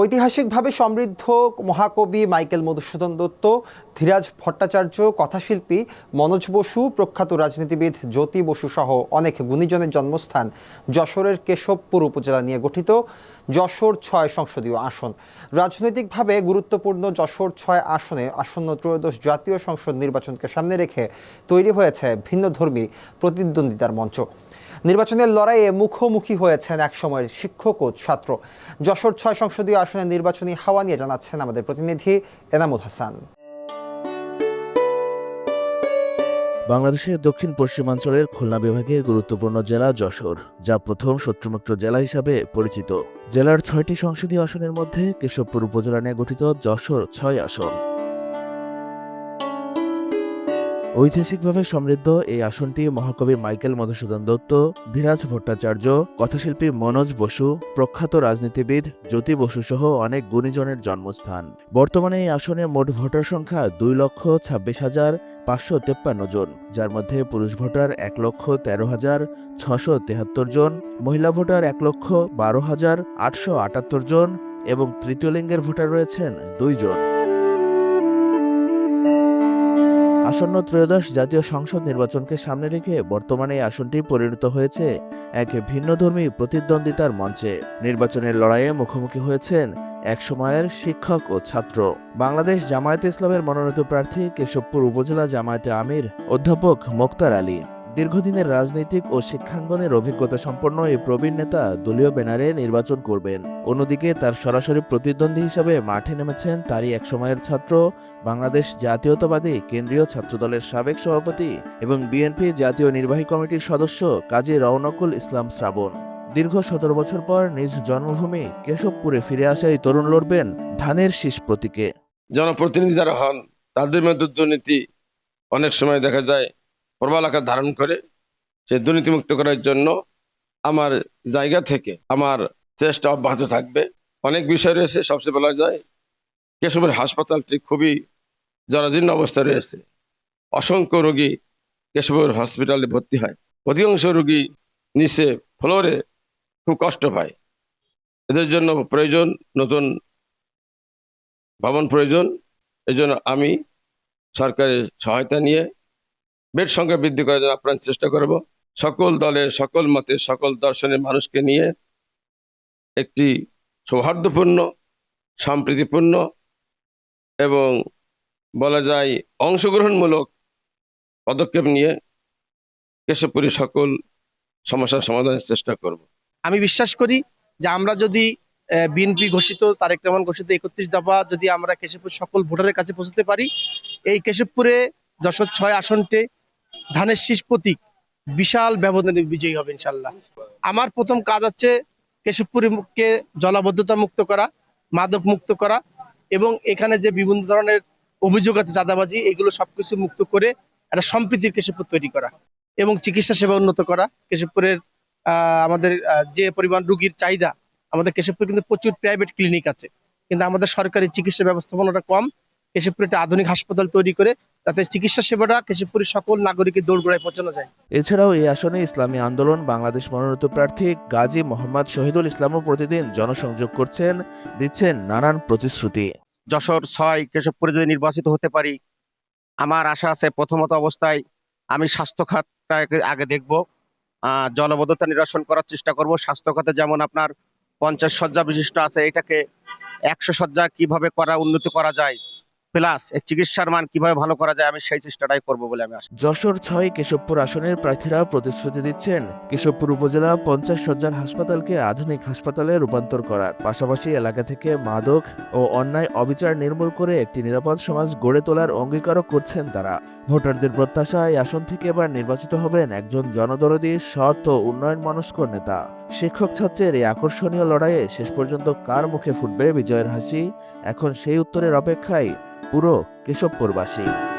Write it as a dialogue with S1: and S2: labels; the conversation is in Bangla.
S1: ঐতিহাসিকভাবে সমৃদ্ধ মহাকবি মাইকেল মধুসূদন দত্ত, ধীরাজ ভট্টাচার্য, কথাশিল্পী মনোজ বসু, প্রখ্যাত রাজনীতিবিদ জ্যোতি বসু সহ অনেক গুণীজনের জন্মস্থান যশোরের কেশবপুর উপজেলা নিয়ে গঠিত যশোর ছয় সংসদীয় আসন। রাজনৈতিকভাবে গুরুত্বপূর্ণ যশোর ছয় আসনে আসন্ন ত্রয়োদশ জাতীয় সংসদ নির্বাচনকে সামনে রেখে তৈরি হয়েছে ভিন্নধর্মী প্রতিদ্বন্দ্বিতার মঞ্চ। নির্বাচনের লড়াইয়ে মুখোমুখি হয়েছেন একসময়ের শিক্ষক ও ছাত্র। যশোর ছয় সংসদীয় আসনের নির্বাচনী হাওয়া নিয়ে জানাচ্ছেন আমাদের প্রতিনিধি এনামুল হাসান।
S2: বাংলাদেশের দক্ষিণ পশ্চিমাঞ্চলের খুলনা বিভাগের গুরুত্বপূর্ণ জেলা যশোর, যা প্রথম শত্রুমুক্ত জেলা হিসাবে পরিচিত। জেলার ছয়টি সংসদীয় আসনের মধ্যে কেশবপুর উপজেলা নিয়ে গঠিত যশোর ছয় আসন। ঐতিহাসিকভাবে সমৃদ্ধ এই আসনটি মহাকবি মাইকেল মধুসূদন দত্ত, ধীরাজ ভট্টাচার্য, কথাশিল্পী মনোজ বসু, প্রখ্যাত রাজনীতিবিদ জ্যোতি বসু সহ অনেক গুণীজনের জন্মস্থান। বর্তমানে এই আসনে মোট ভোটার সংখ্যা দুই লক্ষ ছাব্বিশ হাজার পাঁচশো তেপ্পান্ন জন, যার মধ্যে পুরুষ ভোটার এক লক্ষ তেরো হাজার ছশো তেহাত্তর জন, মহিলা ভোটার এক লক্ষ বারো হাজার আটশো আটাত্তর জন এবং তৃতীয় লিঙ্গের ভোটার রয়েছেন দুইজন আসন্ন ত্রয়োদশ জাতীয় সংসদ নির্বাচনকে সামনে রেখে বর্তমানে এই আসনটি পরিণত হয়েছে এক ভিন্নধর্মী প্রতিদ্বন্দ্বিতার মঞ্চে। নির্বাচনের লড়াইয়ে মুখোমুখি হয়েছেন এক সময়ের শিক্ষক ও ছাত্র। বাংলাদেশ জামায়াতে ইসলামের মনোনীত প্রার্থী কেশবপুর উপজেলা জামায়াতে আমির, অধ্যাপক মোক্তার আলী। দীর্ঘদিনের রাজনৈতিক ও শিক্ষাঙ্গনের অভিজ্ঞতা সম্পন্ন এই প্রবীণ নেতা দলীয় ব্যানারে নির্বাচন করবেন। অন্যদিকে তার সরাসরি প্রতিদ্বন্দ্বী হিসাবে মাঠে নেমেছেন তারই এক সময়ের ছাত্র, বাংলাদেশ জাতীয়তাবাদী কেন্দ্রীয় ছাত্রদলের সাবেক সভাপতি এবং বিএনপি জাতীয় নির্বাহী কমিটির সদস্য কাজী রওনকুল ইসলাম শ্রাবণ। দীর্ঘ সতেরো বছর পর নিজ জন্মভূমি কেশবপুরে ফিরে আসা এই তরুণ লড়বেন ধানের শীষ প্রতীকে।
S3: জনপ্রতিনিধি যারা হন, তাদের মধ্যে দুর্নীতি অনেক সময় দেখা যায়। প্রবল আকার ধারণ করে সে দুর্নীতিমুক্ত করার জন্য আমার জায়গা থেকে আমার চেষ্টা অব্যাহত থাকবে। অনেক বিষয় রয়েছে, সবচেয়ে বলা যায় কেশবের হাসপাতালটি খুবই জরাজীর্ণ অবস্থা রয়েছে। অসংখ্য রোগী কেশবের হসপিটালে ভর্তি হয়। অধিকাংশ রোগী নিচে ফ্লোরে খুব কষ্ট পায়। এদের জন্য প্রয়োজন নতুন ভবন প্রয়োজন। এই জন্য আমি সরকারের সহায়তা নিয়ে বেড সংখ্যা বৃদ্ধি করার জন্য আপ্রাণ চেষ্টা করব। সকল দলের, সকল মতে, সকল দর্শনের মানুষকে নিয়ে একটি সৌহার্দ্যপূর্ণ, সম্প্রীতিপূর্ণ এবং বলা যায় অংশগ্রহণমূলক পদক্ষেপ নিয়ে কেশবপুরী সকল সমস্যার সমাধানের চেষ্টা করব।
S4: আমি বিশ্বাস করি যে আমরা যদি বিএনপি ঘোষিত, তারেক রহমান ঘোষিত একত্রিশ দফা যদি আমরা কেশবপুর সকল ভোটারের কাছে পৌঁছতে পারি, এই কেশবপুরে যশোর ছয় আসনটে ধানের শীষ প্রতীক, বিশাল ব্যবধানে বিজয়ী হবে ইনশাল্লাহ আমার প্রথম কাজ হচ্ছে কেশবপুরকে জলাবদ্ধতা মুক্ত করা, মাদক মুক্ত করা এবং এখানে যে বিভিন্ন ধরনের অভিযোগ আছে, চাঁদাবাজি, এগুলো সবকিছু মুক্ত করে একটা সম্প্রীতির কেশবপুর তৈরি করা এবং চিকিৎসা সেবা উন্নত করা। কেশবপুরের আমাদের যে পরিমাণ রুগীর চাহিদা, আমাদের কেশবপুরে কিন্তু প্রচুর প্রাইভেট ক্লিনিক আছে। কিন্তু আমাদের সরকারি চিকিৎসা ব্যবস্থাপনাটা কম কেশবপুরে একটা আধুনিক হাসপাতাল তৈরি করে তাতে চিকিৎসা সেবাটা কেশবপুরের সকল নাগরিকের দৌড়গোড়ায় পৌঁছানো যায়।
S2: এছাড়াও এই আসনে ইসলামী আন্দোলন বাংলাদেশ মনোনীত প্রার্থী গাজী মোহাম্মদ শহীদুল ইসলামও প্রতিদিন জনসংযোগ করছেন দিচ্ছেন নানান প্রতিশ্রুতি।
S5: যশোর ছয় কেশবপুরে যদি নির্বাচিত হতে পারি আমার আশা আছে প্রথমত অবস্থায় আমি স্বাস্থ্য খাতটাকে আগে দেখব আহ, জলবদ্ধতা নিরসন করার চেষ্টা করব। স্বাস্থ্য খাতে যেমন আপনার পঞ্চাশ শয্যা বিশিষ্ট আছে এটাকে একশো শয্যা কীভাবে করা উন্নতি করা যায় প্লাস এর চিকিৎসার মান কীভাবে ভালো করা যায় আমি সেই চেষ্টাটাই করব বলে আমি আশা
S2: যশোর ছয় কেশবপুর আসনের প্রার্থীরা প্রতিশ্রুতি দিচ্ছেন, কেশবপুর উপজেলা পঞ্চাশ শয্যার হাসপাতালকে আধুনিক হাসপাতালে রূপান্তর করার। পাশাপাশি এলাকা থেকে মাদক ও অন্যায় অবিচার নির্মূল করে একটি নিরাপদ সমাজ গড়ে তোলার অঙ্গীকারও করছেন তারা। ভোটারদের প্রত্যাশা এই আসন থেকে এবার নির্বাচিত হবেন একজন জনদরদী সৎ ও উন্নয়ন মনস্ক নেতা। শিক্ষক ছাত্রের এই আকর্ষণীয় লড়াইয়ে শেষ পর্যন্ত কার মুখে ফুটবে বিজয়ের হাসি? এখন সেই উত্তরের অপেক্ষায় পুরো কেশবপুরবাসী।